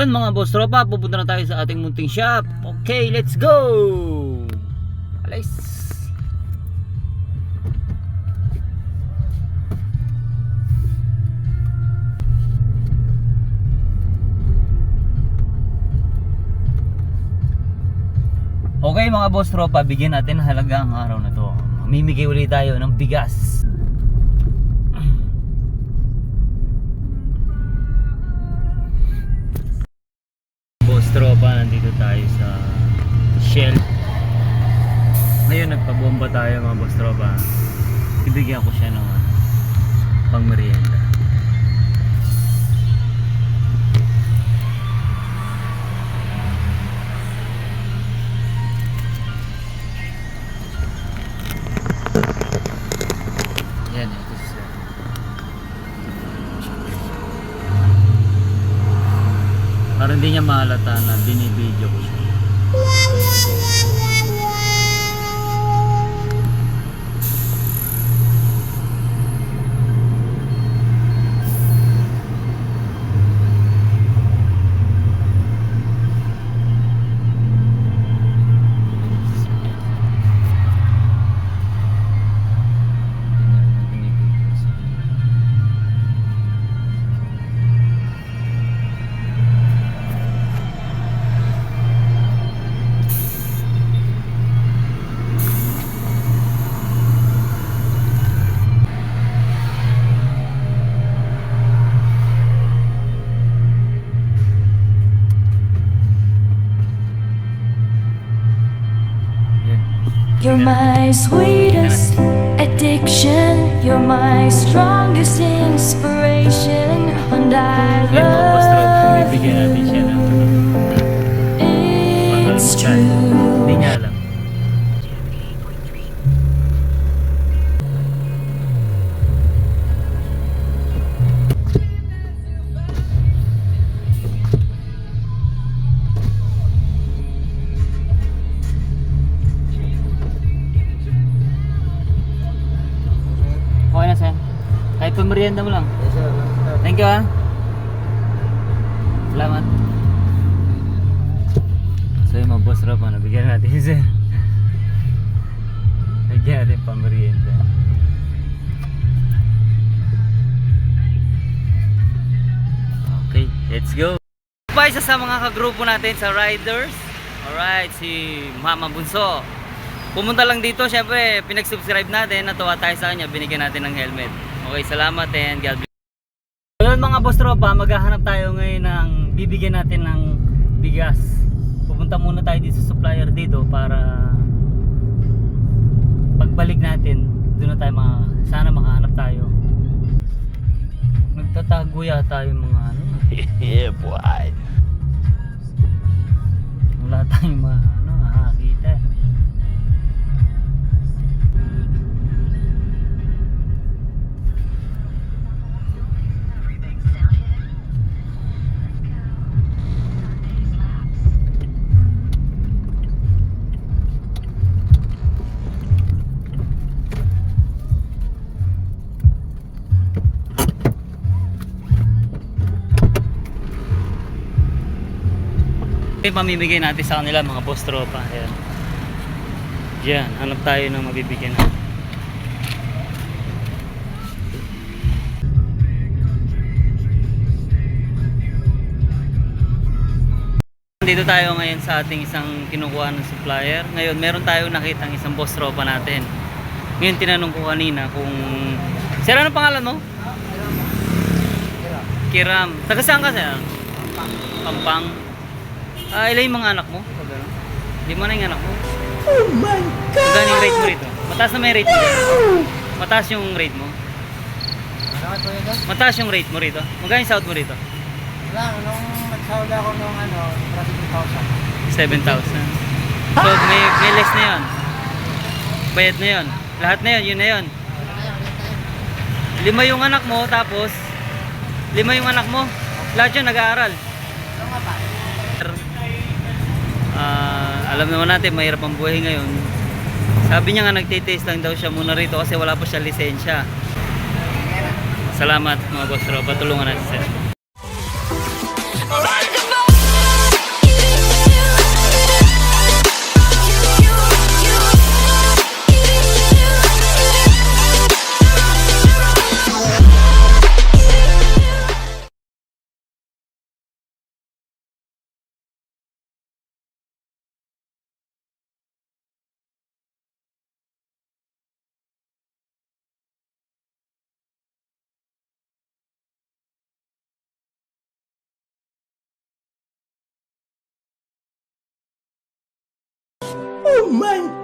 Yun mga boss tropa, pupunta na tayo sa ating munting shop. Okay, let's go! Alis! Okay mga boss tropa, bigyan natin halaga ang araw na to. Mamimigay ulit tayo ng bigas. Boss tropa, nandito tayo sa Shell. Ngayon nagpabomba tayo mga boss tropa. Ibigyan ko siya ng ano, pang merienda. Para hindi niya mahalata na binibideo ko siya. You're my sweetest addiction. You're my strongest inspiration. And I love ano, it's true. Merienda mo lang. Thank you ah. Salamat. So yung mga boss rap, nabigyan natin si sir. Nabigyan natin pang merienda. Okay, let's go. Pa isa sa mga kagrupo natin sa riders. Alright, si Mama Bunso. Pumunta lang dito, syempre, pinag-subscribe natin, natuwa tayo sa kanya, binigyan natin ng helmet. Okay, salamat and God bless. Ngayon mga boss tropa, maghahanap tayo ngayon ng bibigyan natin ng bigas. Pupunta muna tayo dito sa supplier dito para pagbalik natin, doon na tayo mga, sana makahanap tayo. Nagtatago yata yung mga ano. yeah, boy. Ito pamimigay natin sa kanila mga boss tropa. Ayan. Diyan, hanap tayo ng mabibigyan natin. Dito tayo ngayon sa ating isang kinukuha ng supplier. Ngayon, meron tayong nakitang isang boss tropa natin. Ngayon, tinanong ko kanina kung... Sir, ano pangalan mo? Kiram. Taga saan ka, sir? Pampang. Ah, ilan yung mga anak mo? Lima na yung anak mo. Oh my God! Magkano yung rate mo rito? Mataas na may rate mo rito. Mataas yung rate mo. Mataas yung rate mo rito. Magkano yung sahod mo rito? Wala, nung nagsahod ako nung ano, 7,000. 30,000. So, may, may less na yun. Bayad na yun. Lahat na yun, yun na yun. Lima yung anak mo, tapos lima yung anak mo. Lahat yun nag-aaral. Alam naman natin mahirap ang buhay ngayon. Sabi niya nga nagtitaste lang daw siya muna rito kasi wala pa siya lisensya. Salamat mga boss Rob. Patulungan natin sir my